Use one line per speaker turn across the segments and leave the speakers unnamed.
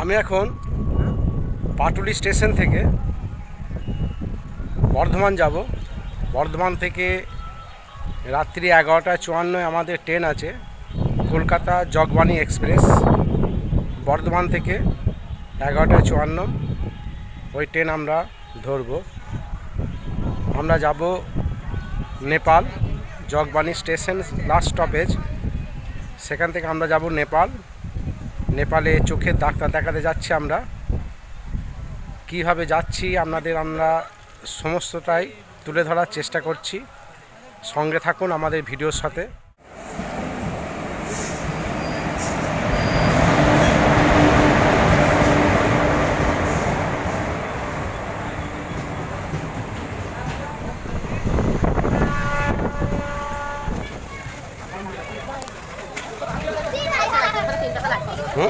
আমি এখন পাটুলি স্টেশন থেকে বর্ধমান যাব। বর্ধমান থেকে রাত্রি এগারোটা চুয়ান্নয় আমাদের ট্রেন আছে, কলকাতা জগবাণী এক্সপ্রেস। বর্ধমান থেকে এগারোটা চুয়ান্ন ওই ট্রেন আমরা ধরব। আমরা যাব Nepal, Jogbani station last stoppage সেখান থেকে আমরা যাব নেপাল। নেপালে চোখের ডাক্তার দেখাতে যাচ্ছি আমরা। কীভাবে যাচ্ছি আপনাদের আমরা সমস্তটাই তুলে ধরার চেষ্টা করছি। সঙ্গে থাকুন আমাদের ভিডিওর সাথে। এখন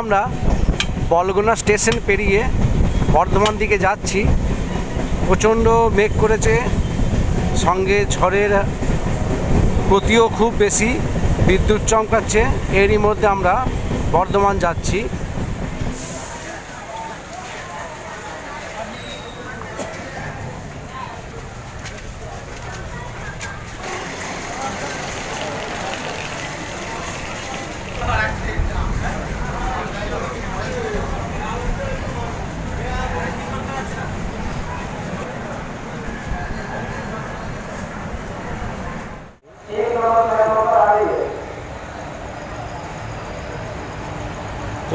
আমরা বলগোনা স্টেশন পেরিয়ে বর্ধমান দিকে যাচ্ছি। প্রচণ্ড মেঘ করেছে। সঙ্গে ঝড়ের গতিও খুব বেশি। বিদ্যুৎ চমকাচ্ছে এরই মধ্যে আমরা বর্ধমান যাচ্ছি।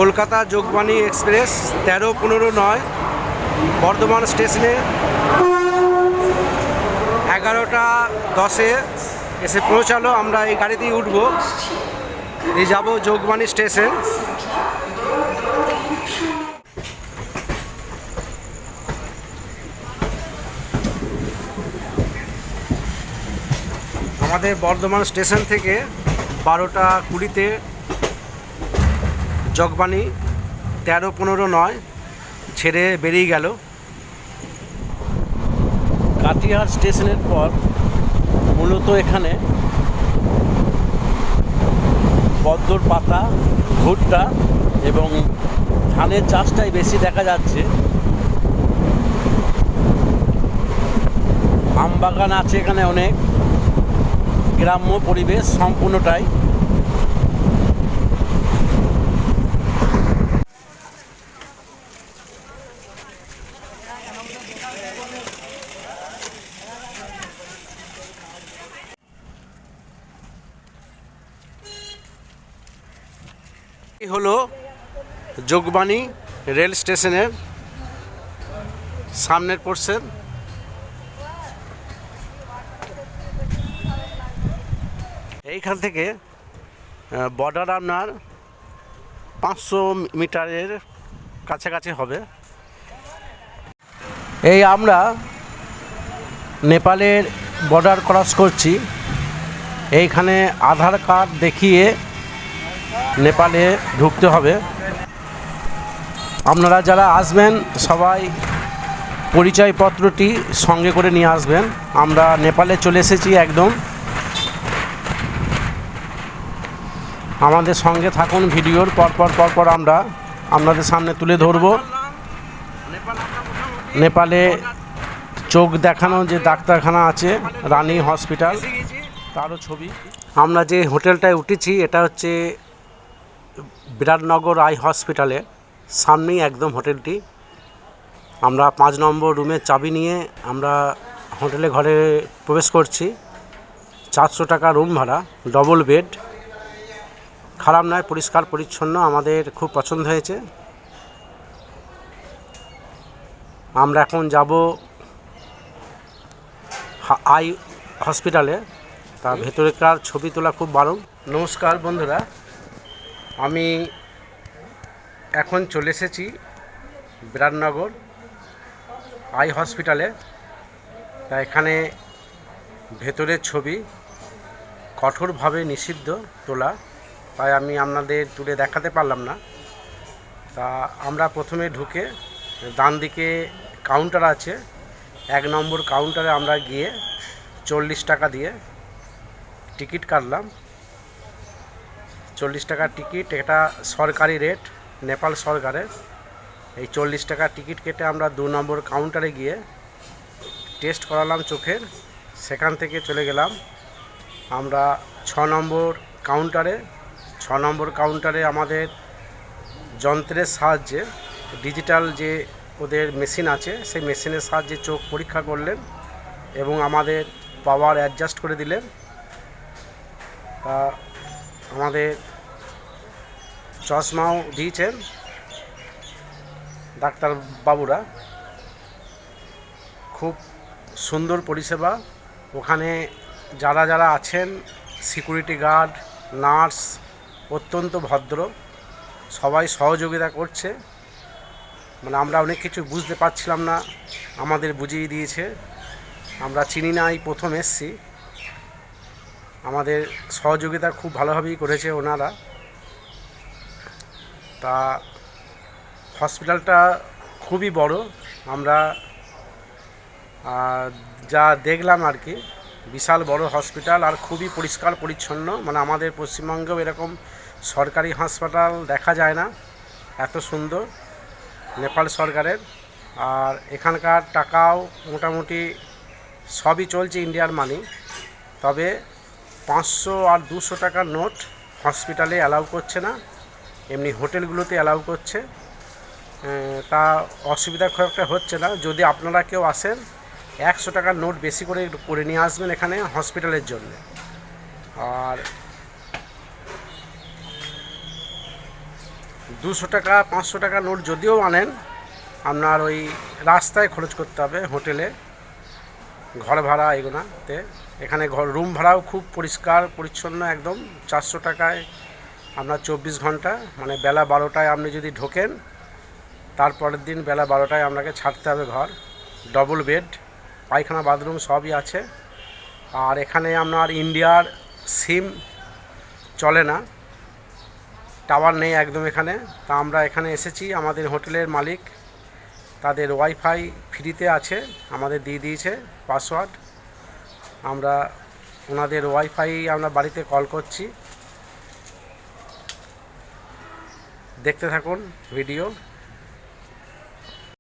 কলকাতা যোগবাণী এক্সপ্রেস, তেরো পনেরো নয়, বর্ধমান স্টেশনে এগারোটা দশে এসে পৌঁছালো। আমরা এই গাড়িতেই উঠবো। এই যাব যোগবাণী স্টেশন। আমাদের বর্ধমান স্টেশন থেকে বারোটা কুড়িতে জগবাণী, তেরো পনেরো নয়, ছেড়ে বেরিয়ে গেল। কাটিহার স্টেশনের পর মূলত এখানে পদ্মর পাতা, ভুট্টা এবং ধানের চাষটাই বেশি দেখা যাচ্ছে। আম বাগান আছে এখানে অনেক। গ্রাম্য পরিবেশ সম্পূর্ণটাই হলো যোগবাণী রেল স্টেশনের সামনের পোর্শন এইখান থেকে বর্ডার আপনার পাঁচশো মিটারের কাছাকাছি হবে। এই আমরা নেপালের বর্ডার ক্রস করছি। এইখানে আধার কার্ড দেখিয়ে নেপালে ঢুকতে হবে। আপনারা যারা আসবেন, সবাই পরিচয়পত্রটি সঙ্গে করে নিয়ে আসবেন। আমরা নেপালে চলে এসেছি একদম। আমাদের সঙ্গে থাকুন, ভিডিওর পরপর পরপর আমরা আপনাদের সামনে তুলে ধরব। নেপালে চোখ দেখানো যে ডাক্তারখানা আছে, রানী হসপিটাল, তারও ছবি। আমরা যে হোটেলটায় উঠেছি, এটা হচ্ছে বিরাটনগর আই হসপিটালে, সামনেই একদম হোটেলটি। আমরা পাঁচ নম্বর রুমের চাবি নিয়ে আমরা হোটেলে ঘরে প্রবেশ করছি। চারশো টাকা রুম ভাড়া ডবল বেড খারাপ নয়, পরিষ্কার, পরিচ্ছন্ন, আমাদের খুব পছন্দ হয়েছে। আমরা এখন যাব আই হসপিটালে। তার ভেতরেকার ছবি তোলা খুব বারণ নমস্কার বন্ধুরা। আমি এখন চলে এসেছি বিরাটনগর আই হসপিটালে। তা এখানে ভেতরের ছবি কঠোরভাবে নিষিদ্ধ তোলা। তাই আমি আপনাদের তুলে দেখাতে পারলাম না। তা আমরা প্রথমে ঢুকে ডান দিকে কাউন্টার আছে। এক নম্বর কাউন্টারে আমরা গিয়ে চল্লিশ টাকা দিয়ে টিকিট কাটলাম। চল্লিশ টাকার টিকিট, এটা সরকারি রেট, নেপাল সরকারের। এই চল্লিশ টাকার টিকিট কেটে আমরা দু নম্বর কাউন্টারে গিয়ে টেস্ট করালাম চোখের, সেখান থেকে চলে গেলাম। আমরা ছ নম্বর কাউন্টারে ছ নম্বর কাউন্টারে আমাদের যন্ত্রের সাহায্যে ডিজিটাল যে ওদের মেশিন আছে, সেই মেশিনের সাহায্যে চোখ পরীক্ষা করলেন এবং আমাদের পাওয়ার অ্যাডজাস্ট করে দিলেন। তা আমাদের চশমাও দিয়েছেন ডাক্তার বাবুরা। খুব সুন্দর পরিষেবা। ওখানে যারা যারা আছেন সিকিউরিটি গার্ড নার্স অত্যন্ত ভদ্র, সবাই সহযোগিতা করছে। মানে আমরা অনেক কিছু বুঝতে পারছিলাম না, আমাদের বুঝিয়ে দিয়েছে। আমরা চিনি না এই প্রথম এসছি। আমাদের সহযোগিতা খুব ভালোভাবেই করেছে ওনারা। তা হসপিটালটা খুবই বড়। আমরা যা দেখলাম আর কি, বিশাল বড় হসপিটাল আর খুবই পরিষ্কার পরিচ্ছন্ন। মানে আমাদের পশ্চিমবঙ্গেও এরকম সরকারি হাসপাতাল দেখা যায় না, এত সুন্দর নেপাল সরকারের। আর এখানকার টাকাও মোটামুটি সবই চলছে ইন্ডিয়ার মানি তবে পাঁচশো আর দুশো টাকার নোট হসপিটালে অ্যালাউ করছে না। এমনি হোটেলগুলোতে অ্যালাউ করছে। তা অসুবিধা খুব একটা হচ্ছে না। যদি আপনারা কেউ আসেন, একশো টাকার নোট বেশি করে করে নিয়ে আসবেন এখানে হসপিটালের জন্য। আর দুশো টাকা, পাঁচশো টাকা নোট যদিও আনেন, আপনার ওই রাস্তায় খরচ করতে হবে হোটেলে, ঘর ভাড়া এগুলোতে এখানে ঘর, রুম ভাড়াও খুব পরিষ্কার, পরিচ্ছন্ন একদম। চারশো টাকায় আপনার চব্বিশ ঘণ্টা মানে বেলা বারোটায় আপনি যদি ঢোকেন, তারপরের দিন বেলা বারোটায় আপনাকে ছাড়তে হবে ঘর ডবল বেড পায়খানা বাথরুম সবই আছে। আর এখানে আপনার ইন্ডিয়ার সিম চলে না টাওয়ার নেই একদম এখানে। তা আমরা এখানে এসেছি, আমাদের হোটেলের মালিক, তাদের ওয়াইফাই ফ্রিতে আছে, আমাদের দিয়ে দিয়েছে পাসওয়ার্ড আমরা ওনাদের ওয়াইফাই আমরা বাড়িতে কল করছি। দেখতে থাকুন ভিডিও।